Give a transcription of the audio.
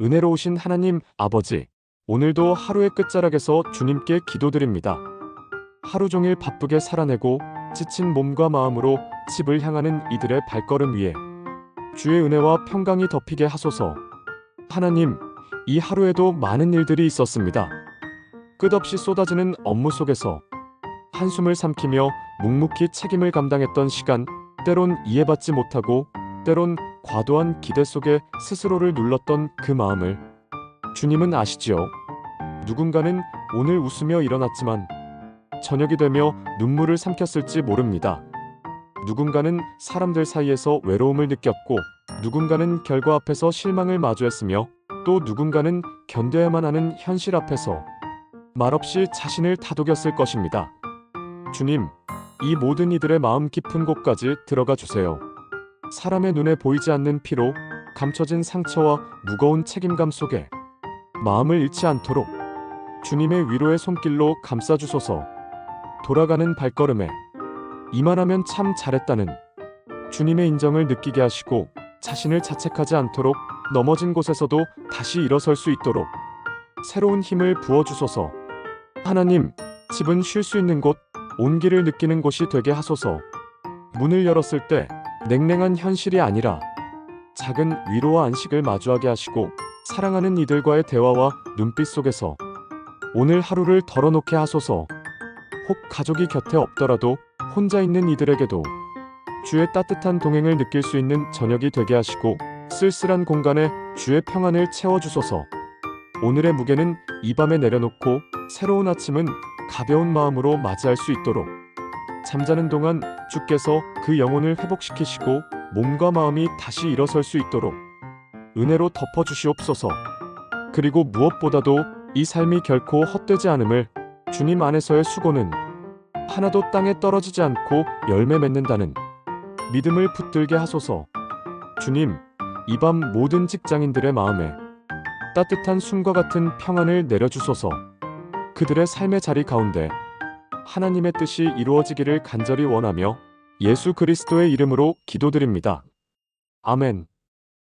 은혜로우신 하나님 아버지, 오늘도 하루의 끝자락에서 주님께 기도드립니다. 하루 종일 바쁘게 살아내고 지친 몸과 마음으로 집을 향하는 이들의 발걸음 위에 주의 은혜와 평강이 덮이게 하소서. 하나님, 이 하루에도 많은 일들이 있었습니다. 끝없이 쏟아지는 업무 속에서 한숨을 삼키며 묵묵히 책임을 감당했던 시간, 때론 이해받지 못하고 때론 과도한 기대 속에 스스로를 눌렀던 그 마음을 주님은 아시지요. 누군가는 오늘 웃으며 일어났지만 저녁이 되며 눈물을 삼켰을지 모릅니다. 누군가는 사람들 사이에서 외로움을 느꼈고 누군가는 결과 앞에서 실망을 마주했으며 또 누군가는 견뎌야만 하는 현실 앞에서 말없이 자신을 다독였을 것입니다. 주님, 이 모든 이들의 마음 깊은 곳까지 들어가 주세요. 사람의 눈에 보이지 않는 피로 감춰진 상처와 무거운 책임감 속에 마음을 잃지 않도록 주님의 위로의 손길로 감싸 주소서. 돌아가는 발걸음에 이만하면 참 잘했다는 주님의 인정을 느끼게 하시고 자신을 자책하지 않도록 넘어진 곳에서도 다시 일어설 수 있도록 새로운 힘을 부어 주소서. 하나님, 집은 쉴 수 있는 곳, 온기를 느끼는 곳이 되게 하소서. 문을 열었을 때 냉랭한 현실이 아니라 작은 위로와 안식을 마주하게 하시고 사랑하는 이들과의 대화와 눈빛 속에서 오늘 하루를 덜어놓게 하소서. 혹 가족이 곁에 없더라도 혼자 있는 이들에게도 주의 따뜻한 동행을 느낄 수 있는 저녁이 되게 하시고 쓸쓸한 공간에 주의 평안을 채워주소서. 오늘의 무게는 이 밤에 내려놓고 새로운 아침은 가벼운 마음으로 맞이할 수 있도록 잠자는 동안 주께서 그 영혼을 회복시키시고 몸과 마음이 다시 일어설 수 있도록 은혜로 덮어주시옵소서. 그리고 무엇보다도 이 삶이 결코 헛되지 않음을 주님 안에서의 수고는 하나도 땅에 떨어지지 않고 열매 맺는다는 믿음을 붙들게 하소서. 주님, 이 밤 모든 직장인들의 마음에 따뜻한 숨과 같은 평안을 내려주소서. 그들의 삶의 자리 가운데 하나님의 뜻이 이루어지기를 간절히 원하며 예수 그리스도의 이름으로 기도드립니다. 아멘.